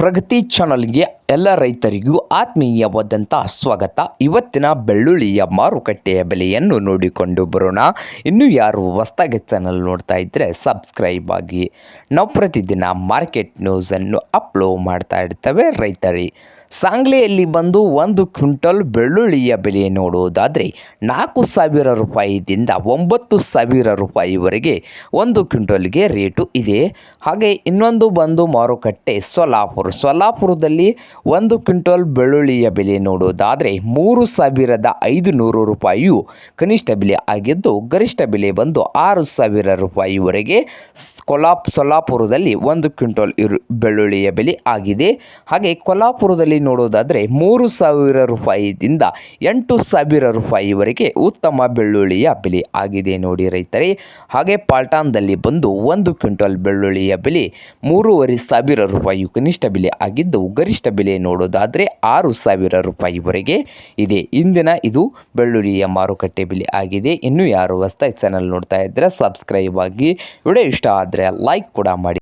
ಪ್ರಗತಿ ಚಾನಲ್ಗೆ ಎಲ್ಲ ರೈತರಿಗೂ ಆತ್ಮೀಯವಾದಂಥ ಸ್ವಾಗತ. ಇವತ್ತಿನ ಬೆಳ್ಳುಳ್ಳಿಯ ಮಾರುಕಟ್ಟೆಯ ಬೆಲೆಯನ್ನು ನೋಡಿಕೊಂಡು ಬರೋಣ. ಇನ್ನು ಯಾರು ಹೊಸ್ತಾಗೆ ಚಾನಲ್ ನೋಡ್ತಾ ಇದ್ದರೆ ಸಬ್ಸ್ಕ್ರೈಬ್ ಆಗಿ. ನಾವು ಪ್ರತಿದಿನ ಮಾರ್ಕೆಟ್ ನ್ಯೂಸನ್ನು ಅಪ್ಲೋಡ್ ಮಾಡ್ತಾ ಇರ್ತೇವೆ ರೈತರಿ. ಸಾಂಗ್ಲಿಯಲ್ಲಿ ಬಂದು ಒಂದು ಕ್ವಿಂಟಲ್ ಬೆಳ್ಳುಳ್ಳಿಯ ಬೆಲೆ ನೋಡುವುದಾದರೆ ನಾಲ್ಕು ಸಾವಿರ ರೂಪಾಯಿದಿಂದ ಒಂಬತ್ತು ಸಾವಿರ ರೂಪಾಯಿವರೆಗೆ ಒಂದು ಕ್ವಿಂಟಲ್ಗೆ ರೇಟು ಇದೆ. ಹಾಗೆ ಇನ್ನೊಂದು ಬಂದು ಮಾರುಕಟ್ಟೆ ಸೊಲಾಪುರ ಸೊಲಾಪುರದಲ್ಲಿ ಒಂದು ಕ್ವಿಂಟಲ್ ಬೆಳ್ಳುಳ್ಳಿಯ ಬೆಲೆ ನೋಡೋದಾದರೆ ಮೂರು ಸಾವಿರದ ಐದು ನೂರು ರೂಪಾಯಿಯು ಕನಿಷ್ಠ ಬೆಲೆ ಆಗಿದ್ದು ಗರಿಷ್ಠ ಬೆಲೆ ಬಂದು ಆರು ಸಾವಿರ ರೂಪಾಯಿವರೆಗೆ ಕೊಲಾಪ್ ಸೊಲ್ಲಾಪುರದಲ್ಲಿ ಒಂದು ಕ್ವಿಂಟಲ್ ಇರು, ಬೆಳ್ಳುಳ್ಳಿಯ ಬೆಲೆ ಆಗಿದೆ. ಹಾಗೆ ಕೊಲ್ಲಾಪುರದಲ್ಲಿ ನೋಡೋದಾದರೆ ಮೂರು ಸಾವಿರ ರೂಪಾಯಿಯಿಂದ ಎಂಟು ಸಾವಿರ ರೂಪಾಯಿವರೆಗೆ ಉತ್ತಮ ಬೆಳ್ಳುಳ್ಳಿಯ ಬೆಲೆ ಆಗಿದೆ ನೋಡಿ ರೈತರೇ. ಹಾಗೆ ಪಾಲ್ಟಾನ್ದಲ್ಲಿ ಬಂದು ಒಂದು ಕ್ವಿಂಟಲ್ ಬೆಳ್ಳುಳ್ಳಿಯ ಬೆಲೆ ಮೂರುವರೆ ಸಾವಿರ ರೂಪಾಯಿ ಕನಿಷ್ಠ ಬೆಲೆ ಆಗಿದ್ದು ಗರಿಷ್ಠ ಬೆಲೆ ನೋಡೋದಾದರೆ ಆರು ಸಾವಿರ ರೂಪಾಯಿವರೆಗೆ ಇದೆ. ಇಂದಿನ ಇದು ಬೆಳ್ಳುಳ್ಳಿಯ ಮಾರುಕಟ್ಟೆ ಬೆಲೆ ಆಗಿದೆ. ಇನ್ನು ಯಾರು ಹೊಸ್ದಾಗಿ ಚಾನಲ್ ನೋಡ್ತಾ ಇದ್ದರೆ ಸಬ್ಸ್ಕ್ರೈಬ್ ಆಗಿ. ವಿಡಿಯೋ ಇಷ್ಟ ಆದರೆ ಲೈಕ್ ಕೂಡ ಮಾಡಿ.